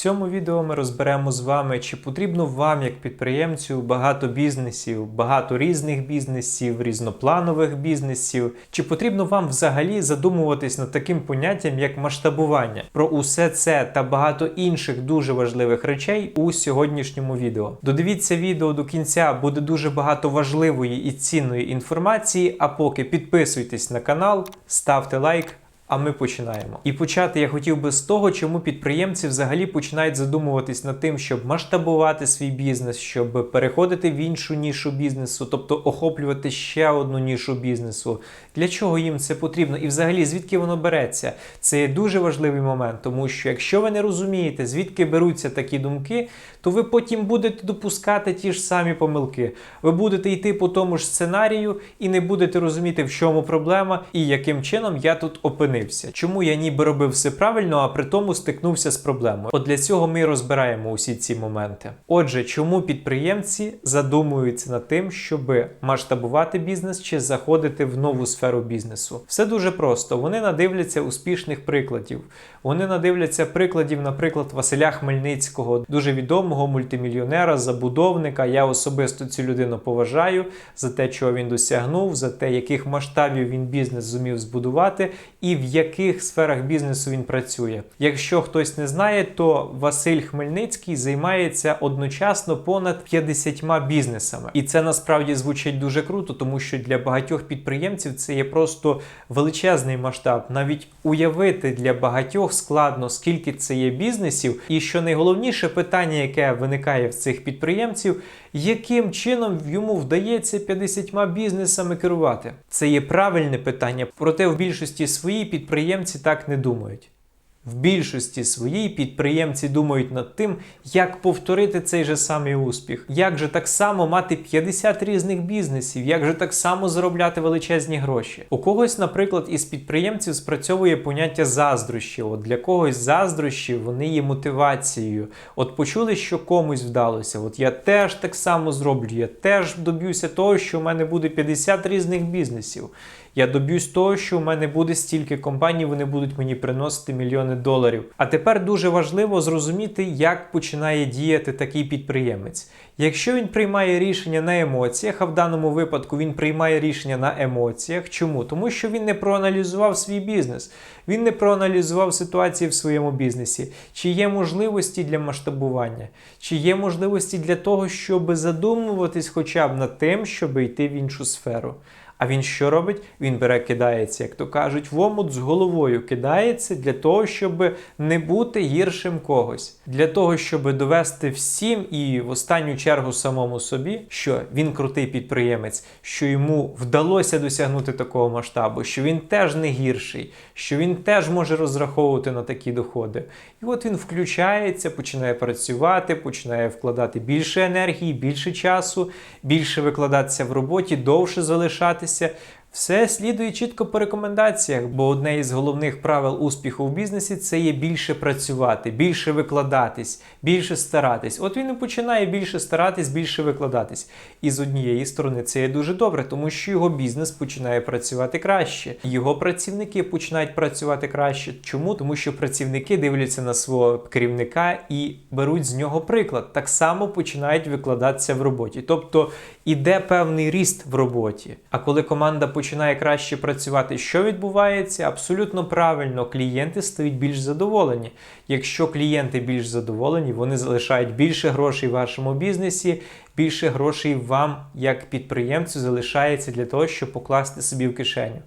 цьому відео ми розберемо з вами, чи потрібно вам, як підприємцю, багато бізнесів, багато різних бізнесів, різнопланових бізнесів, чи потрібно вам взагалі задумуватись над таким поняттям, як масштабування. Про усе це та багато інших дуже важливих речей у сьогоднішньому відео. Додивіться відео до кінця, буде дуже багато важливої і цінної інформації. А поки підписуйтесь на канал, ставте лайк. А ми починаємо. І почати я хотів би з того, чому підприємці взагалі починають задумуватись над тим, щоб масштабувати свій бізнес, щоб переходити в іншу нішу бізнесу, тобто охоплювати ще одну нішу бізнесу. Для чого їм це потрібно? І взагалі звідки воно береться? Це є дуже важливий момент, тому що якщо ви не розумієте, звідки беруться такі думки, то ви потім будете допускати ті ж самі помилки. Ви будете йти по тому ж сценарію і не будете розуміти, в чому проблема і яким чином я тут опинився. Чому я ніби робив все правильно, а при тому стикнувся з проблемою. От для цього ми розбираємо усі ці моменти. Отже, чому підприємці задумуються над тим, щоб масштабувати бізнес чи заходити в нову сферу бізнесу? Все дуже просто. Вони надивляться успішних прикладів. Вони надивляться прикладів, наприклад, Василя Хмельницького, дуже відомого мультимільйонера, забудовника. Я особисто цю людину поважаю за те, чого він досягнув, за те, яких масштабів він бізнес зумів збудувати, і в яких сферах бізнесу він працює. Якщо хтось не знає, то Василь Хмельницький займається одночасно понад 50 бізнесами, і це насправді звучить дуже круто, тому що для багатьох підприємців це є просто величезний масштаб. Навіть уявити для багатьох складно, скільки це є бізнесів, і що найголовніше питання, яке виникає в цих підприємців, яким чином йому вдається 50 бізнесами керувати? Це є правильне питання, проте в більшості свої підприємці так не думають. В більшості своїй підприємці думають над тим, як повторити цей же самий успіх, як же так само мати 50 різних бізнесів, як же так само заробляти величезні гроші. У когось, наприклад, із підприємців спрацьовує поняття заздрощів. От для когось заздрощі вони є мотивацією. От почули, що комусь вдалося. От я теж так само зроблю, я теж доб'юся того, що в мене буде 50 різних бізнесів. Я доб'юсь того, що у мене буде стільки компаній, вони будуть мені приносити мільйони доларів. А тепер дуже важливо зрозуміти, як починає діяти такий підприємець. Якщо він приймає рішення на емоціях, а в даному випадку він приймає рішення на емоціях. Чому? Тому що він не проаналізував свій бізнес, він не проаналізував ситуації в своєму бізнесі, чи є можливості для масштабування, чи є можливості для того, щоб задумуватись хоча б над тим, щоб йти в іншу сферу. А він що робить? Він бере, кидається, як то кажуть, в омут з головою кидається для того, щоб не бути гіршим когось, для того, щоб довести всім і в останню чергу самому собі, що він крутий підприємець, що йому вдалося досягнути такого масштабу, що він теж не гірший, що він теж може розраховувати на такі доходи. І от він включається, починає працювати, починає вкладати більше енергії, більше часу, більше викладатися в роботі, довше залишатися займатися все слідує чітко по рекомендаціях, бо одне із головних правил успіху в бізнесі це є більше працювати, більше викладатись, більше старатись. От він і починає більше старатись, більше викладатись. І з однієї сторони це є дуже добре, тому що його бізнес починає працювати краще. Його працівники починають працювати краще. Чому? Тому що працівники дивляться на свого керівника і беруть з нього приклад. Так само починають викладатися в роботі. Тобто іде певний ріст в роботі. А коли команда починає краще працювати, що відбувається? Абсолютно правильно, клієнти стають більш задоволені. Якщо клієнти більш задоволені, вони залишають більше грошей в вашому бізнесі, більше грошей вам, як підприємцю, залишається для того, щоб покласти собі в кишеню.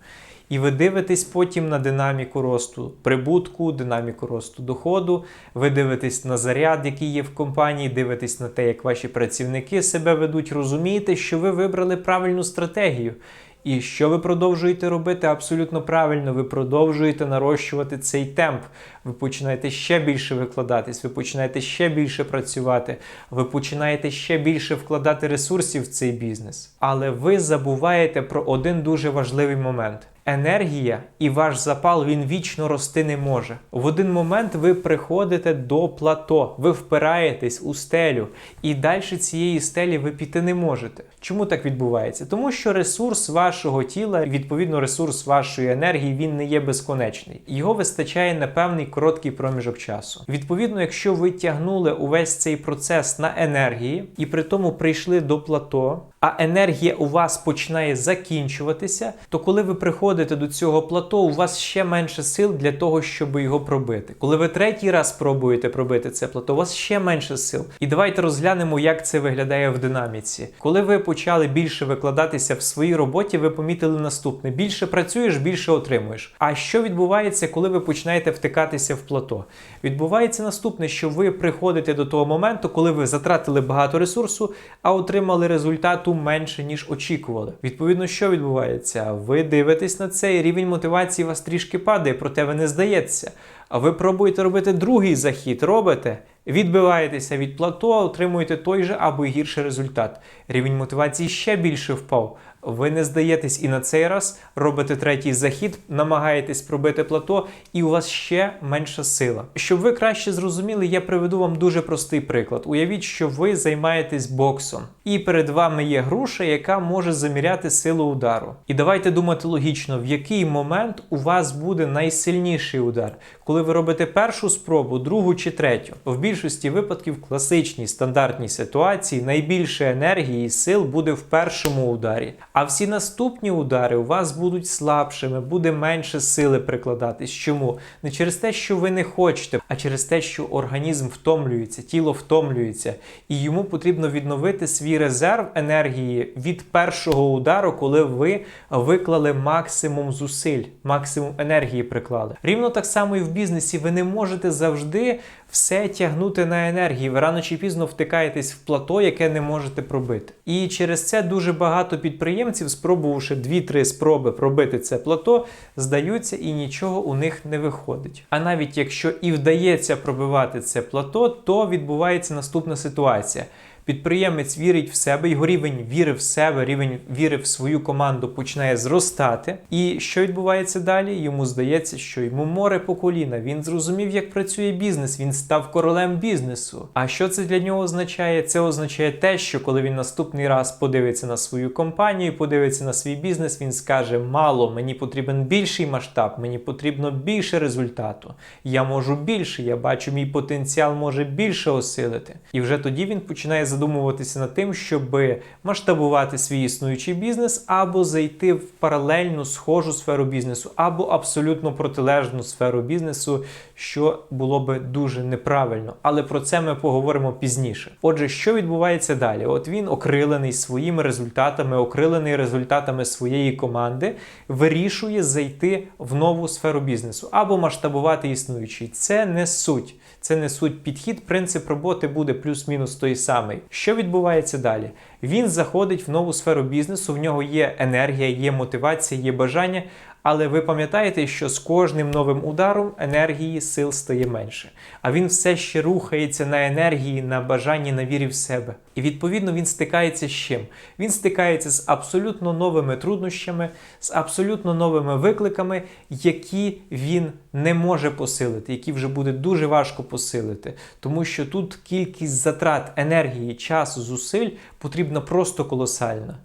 І ви дивитесь потім на динаміку росту прибутку, динаміку росту доходу, ви дивитесь на заряд, який є в компанії, дивитесь на те, як ваші працівники себе ведуть, розумієте, що ви вибрали правильну стратегію. І що ви продовжуєте робити абсолютно правильно, ви продовжуєте нарощувати цей темп. Ви починаєте ще більше викладатись, ви починаєте ще більше працювати, ви починаєте ще більше вкладати ресурсів в цей бізнес. Але ви забуваєте про один дуже важливий момент. Енергія і ваш запал він вічно рости не може. В один момент ви приходите до плато, ви впираєтесь у стелю, і далі цієї стелі ви піти не можете. Чому так відбувається? Тому що ресурс вашого тіла, відповідно, ресурс вашої енергії, він не є безконечний. Його вистачає на певний короткий проміжок часу. Відповідно, якщо ви тягнули увесь цей процес на енергії і при тому прийшли до плато, а енергія у вас починає закінчуватися, то коли ви приходите до цього плато, у вас ще менше сил для того, щоб його пробити. Коли ви третій раз пробуєте пробити це плато, у вас ще менше сил. І давайте розглянемо, як це виглядає в динаміці. Коли ви почали більше викладатися в своїй роботі, ви помітили наступне: більше працюєш, більше отримуєш. А що відбувається, коли ви починаєте втикатися в плато? Відбувається наступне, що ви приходите до того моменту, коли ви затратили багато ресурсу, а отримали результату менше, ніж очікували. Відповідно, що відбувається? Ви дивитесь на це, і рівень мотивації вас трішки падає, проте ви не здається. А ви пробуєте робити другий захід, робите, відбиваєтеся від плато, отримуєте той же або гірший результат. Рівень мотивації ще більше впав. Ви не здаєтесь і на цей раз робите третій захід, намагаєтесь пробити плато, і у вас ще менша сила. Щоб ви краще зрозуміли, я приведу вам дуже простий приклад. Уявіть, що ви займаєтесь боксом, і перед вами є груша, яка може заміряти силу удару. І давайте думати логічно, в який момент у вас буде найсильніший удар, коли ви робите першу спробу, другу чи третю. В більшості випадків, в класичній стандартній ситуації, найбільше енергії і сил буде в першому ударі. А всі наступні удари у вас будуть слабшими, буде менше сили прикладатись. Чому? Не через те, що ви не хочете, а через те, що організм втомлюється, тіло втомлюється, і йому потрібно відновити свій резерв енергії від першого удару, коли ви виклали максимум зусиль, максимум енергії приклали. Рівно так само і в бізнесі ви не можете завжди все тягнути на енергії. Ви рано чи пізно втикаєтесь в плато, яке не можете пробити. І через це дуже багато підприємців, спробувавши 2-3 спроби пробити це плато, здаються і нічого у них не виходить. А навіть якщо і вдається пробивати це плато, то відбувається наступна ситуація. Підприємець вірить в себе, його рівень віри в себе, рівень віри в свою команду починає зростати. І що відбувається далі? Йому здається, що йому море по коліна. Він зрозумів, як працює бізнес, він став королем бізнесу. А що це для нього означає? Це означає те, що коли він наступний раз подивиться на свою компанію, подивиться на свій бізнес, він скаже: мало, мені потрібен більший масштаб, мені потрібно більше результату. Я можу більше, я бачу, мій потенціал може більше осилити. І вже тоді він починає задумуватися над тим, щоб масштабувати свій існуючий бізнес, або зайти в паралельну схожу сферу бізнесу, або абсолютно протилежну сферу бізнесу, що було би дуже неправильно. Але про це ми поговоримо пізніше. Отже, що відбувається далі? От він окрилений своїми результатами, окрилений результатами своєї команди, вирішує зайти в нову сферу бізнесу або масштабувати існуючий. Це не суть. Це не суть підхід, принцип роботи буде плюс-мінус той самий. Що відбувається далі? Він заходить в нову сферу бізнесу, в нього є енергія, є мотивація, є бажання. Але ви пам'ятаєте, що з кожним новим ударом енергії сил стає менше. А він все ще рухається на енергії, на бажанні, на вірі в себе. І відповідно він стикається з чим? Він стикається з абсолютно новими труднощами, з абсолютно новими викликами, які він не може посилити, які вже буде дуже важко посилити. Тому що тут кількість затрат енергії, часу, зусиль потрібна просто колосальна.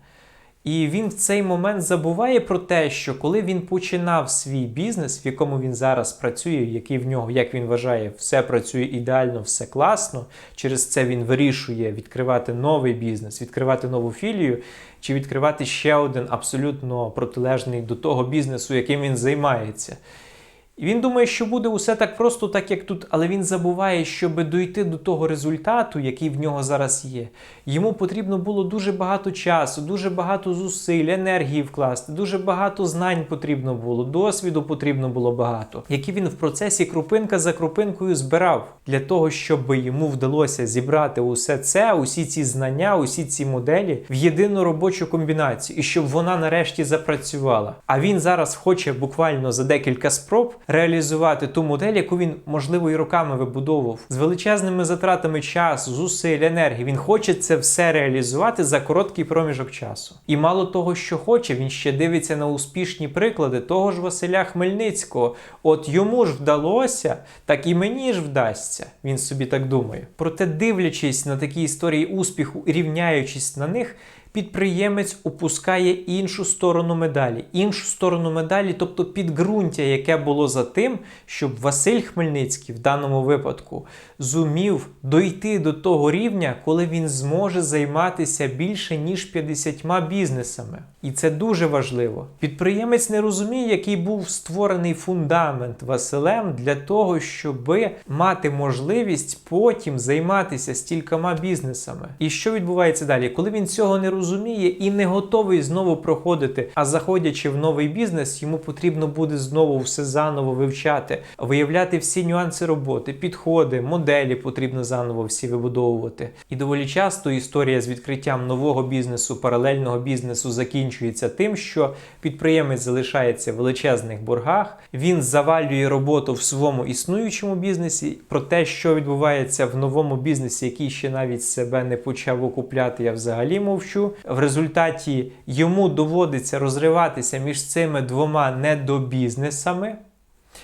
І він в цей момент забуває про те, що коли він починав свій бізнес, в якому він зараз працює, який в нього, як він вважає, все працює ідеально, все класно. Через це він вирішує відкривати новий бізнес, відкривати нову філію, чи відкривати ще один абсолютно протилежний до того бізнесу, яким він займається. Він думає, що буде усе так просто, так як тут, але він забуває, щоб дойти до того результату, який в нього зараз є. Йому потрібно було дуже багато часу, дуже багато зусиль, енергії вкласти, дуже багато знань потрібно було, досвіду потрібно було багато, які він в процесі крупинка за крупинкою збирав для того, щоб йому вдалося зібрати усе це, усі ці знання, усі ці моделі в єдину робочу комбінацію, і щоб вона нарешті запрацювала. А він зараз хоче буквально за декілька спроб реалізувати ту модель, яку він, можливо, і роками вибудовував з величезними затратами часу, зусиль, енергії. Він хоче це все реалізувати за короткий проміжок часу. І мало того, що хоче, він ще дивиться на успішні приклади того ж Василя Хмельницького. От йому ж вдалося, так і мені ж вдасться. Він собі так думає. Проте, дивлячись на такі історії успіху, рівняючись на них. Підприємець опускає іншу сторону медалі, іншу сторону медалі, тобто підґрунтя, яке було за тим, щоб Василь Хмельницький в даному випадку зумів дойти до того рівня, коли він зможе займатися більше ніж 50 бізнесами. І це дуже важливо. Підприємець не розуміє, який був створений фундамент Василем для того, щоб мати можливість потім займатися стількома бізнесами. І що відбувається далі? Коли він цього не розуміє і не готовий знову проходити, а заходячи в новий бізнес, йому потрібно буде знову все заново вивчати, виявляти всі нюанси роботи, підходи, моделі потрібно заново всі вибудовувати. І доволі часто історія з відкриттям нового бізнесу, паралельного бізнесу закінчується тим, що підприємець залишається в величезних боргах, він завалює роботу в своєму існуючому бізнесі. Про те, що відбувається в новому бізнесі, який ще навіть себе не почав окупляти, я взагалі мовчу. В результаті йому доводиться розриватися між цими двома недобізнесами.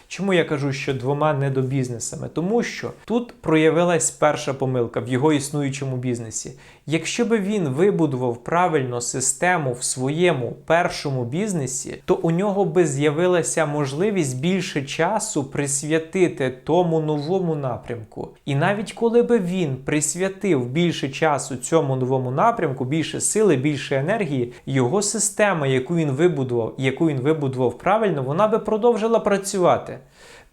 Чому я кажу, що двома недобізнесами? Тому що тут проявилась перша помилка в його існуючому бізнесі. Якщо би він вибудував правильно систему в своєму першому бізнесі, то у нього би з'явилася можливість більше часу присвятити тому новому напрямку. І навіть коли би він присвятив більше часу цьому новому напрямку, більше сили, більше енергії, його система, яку він вибудував, яку він вибудував правильно, вона би продовжила працювати.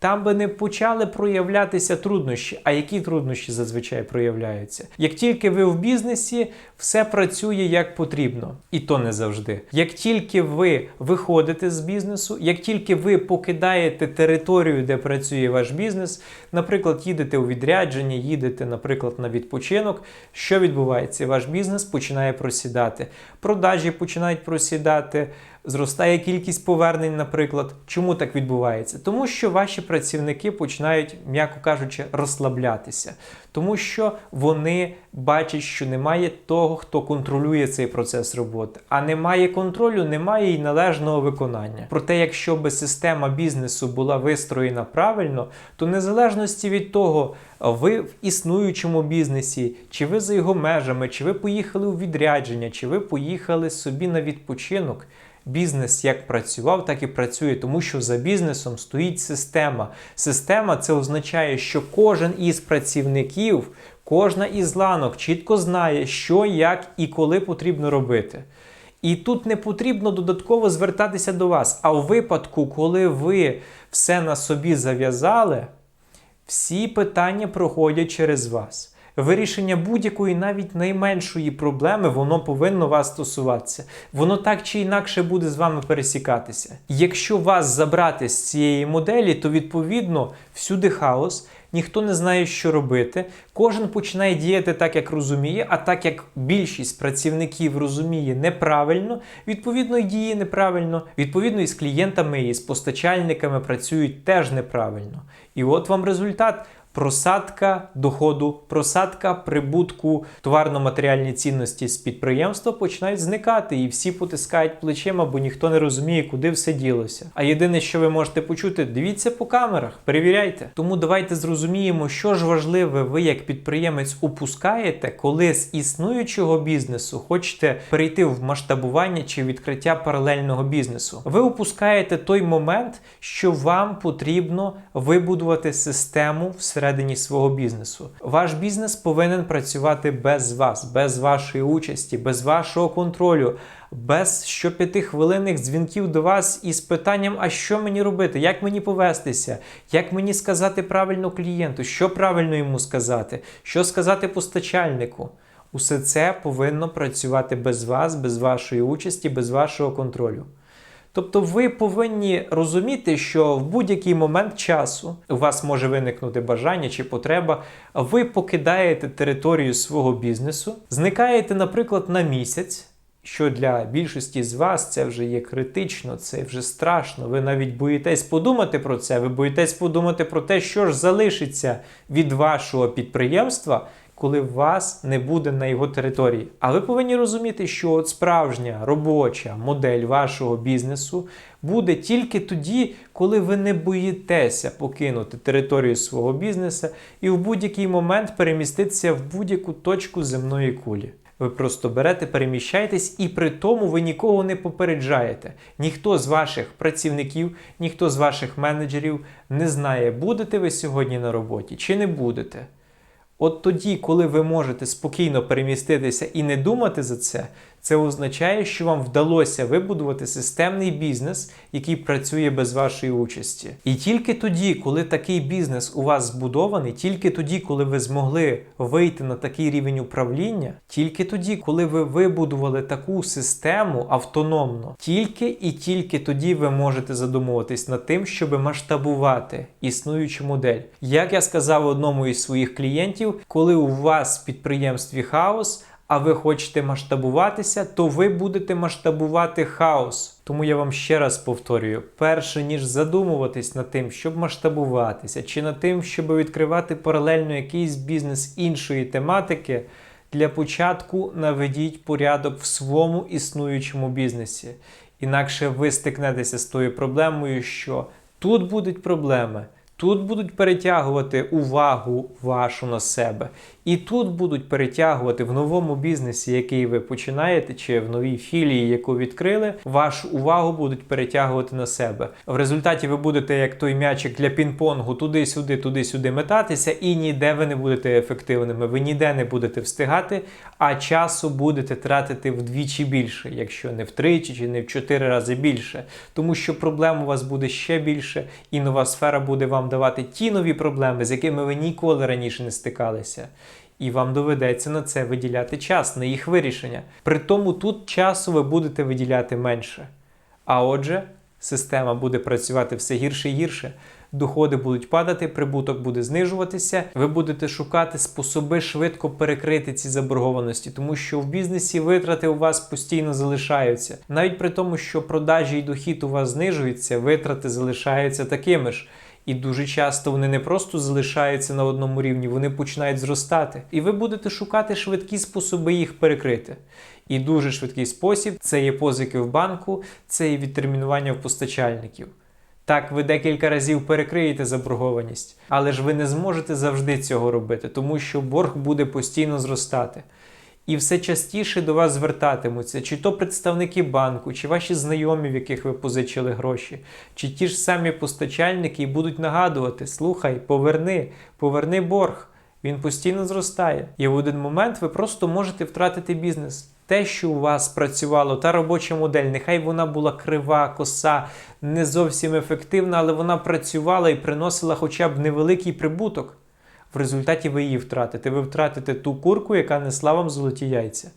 Там би не почали проявлятися труднощі. А які труднощі зазвичай проявляються? Як тільки ви в бізнесі, все працює як потрібно, і то не завжди. Як тільки ви виходите з бізнесу, як тільки ви покидаєте територію, де працює ваш бізнес, наприклад, їдете у відрядження, їдете, наприклад, на відпочинок, що відбувається? Ваш бізнес починає просідати, продажі починають просідати. Зростає кількість повернень, наприклад. Чому так відбувається? Тому що ваші працівники починають, м'яко кажучи, розслаблятися, тому що вони бачать, що немає того, хто контролює цей процес роботи. А немає контролю, немає і належного виконання. Проте, якщо би система бізнесу була вистроєна правильно, то незалежності від того, ви в існуючому бізнесі, чи ви за його межами, чи ви поїхали у відрядження, чи ви поїхали собі на відпочинок. Бізнес як працював, так і працює, тому що за бізнесом стоїть система. Система це означає, що кожен із працівників, кожна із ланок чітко знає, що, як і коли потрібно робити. І тут не потрібно додатково звертатися до вас. А у випадку, коли ви все на собі зав'язали, всі питання проходять через вас. Вирішення будь-якої, навіть найменшої проблеми, воно повинно вас стосуватися. Воно так чи інакше буде з вами пересікатися. Якщо вас забрати з цієї моделі, то відповідно всюди хаос. Ніхто не знає, що робити. Кожен починає діяти так, як розуміє, а так як більшість працівників розуміє неправильно, відповідно і діє неправильно. Відповідно, і з клієнтами, і з постачальниками працюють теж неправильно. І от вам результат. Просадка доходу, просадка прибутку, товарно-матеріальні цінності з підприємства починають зникати, і всі потискають плечима, бо ніхто не розуміє, куди все ділося. А єдине, що ви можете почути, дивіться по камерах, перевіряйте. Тому давайте зрозуміємо, що ж важливе, ви як підприємець упускаєте, коли з існуючого бізнесу хочете перейти в масштабування чи відкриття паралельного бізнесу. Ви упускаєте той момент, що вам потрібно вибудувати систему всередині всередині свого бізнесу. Ваш бізнес повинен працювати без вас, без вашої участі, без вашого контролю, без щоп'ятихвилинних дзвінків до вас із питанням, а що мені робити, як мені повестися, як мені сказати правильно клієнту, що правильно йому сказати, що сказати постачальнику. Усе це повинно працювати без вас, без вашої участі, без вашого контролю. Тобто ви повинні розуміти, що в будь-який момент часу у вас може виникнути бажання чи потреба, ви покидаєте територію свого бізнесу, зникаєте, наприклад, на місяць. що для більшості з вас це вже є критично, це вже страшно. Ви навіть боїтесь подумати про це. Ви боїтесь подумати про те, що ж залишиться від вашого підприємства, коли вас не буде на його території. А ви повинні розуміти, що от справжня робоча модель вашого бізнесу буде тільки тоді, коли ви не боїтеся покинути територію свого бізнесу і в будь-який момент переміститися в будь-яку точку земної кулі. Ви просто берете, переміщаєтесь, і при тому ви нікого не попереджаєте. Ніхто з ваших працівників, ніхто з ваших менеджерів не знає, будете ви сьогодні на роботі чи не будете. От тоді, коли ви можете спокійно переміститися і не думати за це, це означає, що вам вдалося вибудувати системний бізнес, який працює без вашої участі. І тільки тоді, коли такий бізнес у вас збудований, тільки тоді, коли ви змогли вийти на такий рівень управління, тільки тоді, коли ви вибудували таку систему автономно, тільки і тільки тоді ви можете задумуватись над тим, щоб масштабувати існуючу модель. Як я сказав одному із своїх клієнтів, коли у вас в підприємстві хаос а ви хочете масштабуватися, то ви будете масштабувати хаос. Тому я вам ще раз повторюю: перше ніж задумуватись над тим, щоб масштабуватися, чи над тим, щоб відкривати паралельно якийсь бізнес іншої тематики. Для початку наведіть порядок в своєму існуючому бізнесі. Інакше ви стикнетеся з тою проблемою, що тут будуть проблеми. Тут будуть перетягувати увагу вашу на себе. І тут будуть перетягувати в новому бізнесі, який ви починаєте, чи в новій філії, яку відкрили, вашу увагу будуть перетягувати на себе. В результаті ви будете як той м'ячик для пінг-понгу туди-сюди, туди-сюди метатися, і ніде ви не будете ефективними. Ви ніде не будете встигати, а часу будете тратити вдвічі більше, якщо не втричі чи не в чотири рази більше. Тому що проблем у вас буде ще більше, і нова сфера буде вам давати ті нові проблеми, з якими ви ніколи раніше не стикалися. І вам доведеться на це виділяти час, на їх вирішення. При тому тут часу ви будете виділяти менше. А отже, система буде працювати все гірше і гірше. Доходи будуть падати, прибуток буде знижуватися. Ви будете шукати способи швидко перекрити ці заборгованості, тому що в бізнесі витрати у вас постійно залишаються. Навіть при тому, що продажі і дохід у вас знижуються, витрати залишаються такими ж. І дуже часто вони не просто залишаються на одному рівні, вони починають зростати. І ви будете шукати швидкі способи їх перекрити. І дуже швидкий спосіб це є позики в банку, це є відтермінування в постачальників. Так, ви декілька разів перекриєте заборгованість, але ж ви не зможете завжди цього робити, тому що борг буде постійно зростати і все частіше до вас звертатимуться, чи то представники банку, чи ваші знайомі, в яких ви позичили гроші, чи ті ж самі постачальники і будуть нагадувати: слухай, поверни, поверни борг. Він постійно зростає. І в один момент ви просто можете втратити бізнес. Те, що у вас працювало, та робоча модель, нехай вона була крива, коса, не зовсім ефективна, але вона працювала і приносила хоча б невеликий прибуток в результаті ви її втратите. Ви втратите ту курку, яка несла вам золоті яйця.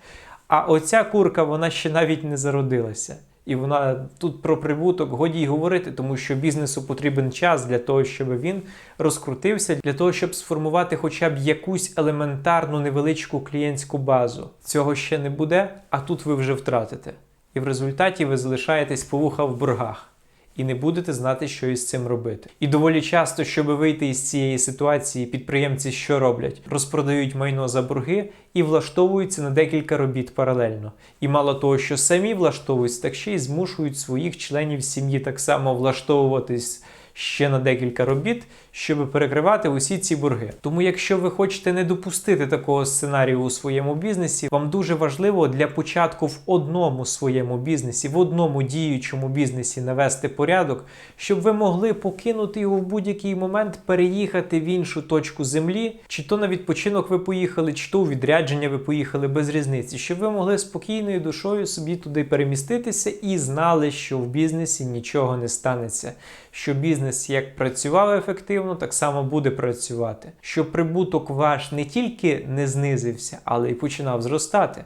А оця курка, вона ще навіть не зародилася. І вона тут про прибуток годі й говорити, тому що бізнесу потрібен час для того, щоб він розкрутився, для того, щоб сформувати хоча б якусь елементарну невеличку клієнтську базу. Цього ще не буде, а тут ви вже втратите. І в результаті ви залишаєтесь по вуха в боргах і не будете знати, що із цим робити. І доволі часто, щоб вийти із цієї ситуації, підприємці що роблять? Розпродають майно за борги і влаштовуються на декілька робіт паралельно. І мало того, що самі влаштовуються, так ще й змушують своїх членів сім'ї так само влаштовуватись ще на декілька робіт, щоб перекривати усі ці борги. Тому, якщо ви хочете не допустити такого сценарію у своєму бізнесі, вам дуже важливо для початку в одному своєму бізнесі, в одному діючому бізнесі навести порядок, щоб ви могли покинути його в будь-який момент, переїхати в іншу точку землі, чи то на відпочинок ви поїхали, чи то у відрядження ви поїхали без різниці, щоб ви могли спокійною душою собі туди переміститися і знали, що в бізнесі нічого не станеться, що бізнес як працював ефективно ефективно, так само буде працювати. Щоб прибуток ваш не тільки не знизився, але й починав зростати.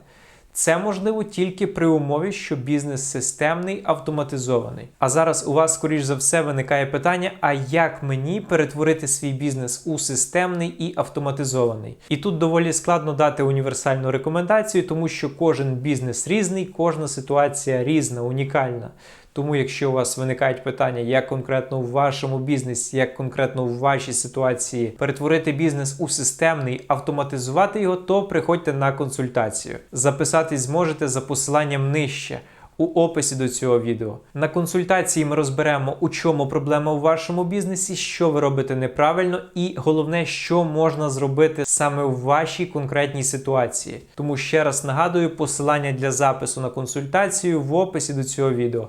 Це можливо тільки при умові, що бізнес системний, автоматизований. А зараз у вас, скоріш за все, виникає питання: а як мені перетворити свій бізнес у системний і автоматизований? І тут доволі складно дати універсальну рекомендацію, тому що кожен бізнес різний, кожна ситуація різна, унікальна. Тому, якщо у вас виникають питання, як конкретно в вашому бізнесі, як конкретно в вашій ситуації перетворити бізнес у системний, автоматизувати його, то приходьте на консультацію. Записатись зможете за посиланням нижче. У описі до цього відео на консультації ми розберемо, у чому проблема у вашому бізнесі, що ви робите неправильно, і головне, що можна зробити саме в вашій конкретній ситуації. Тому ще раз нагадую, посилання для запису на консультацію в описі до цього відео.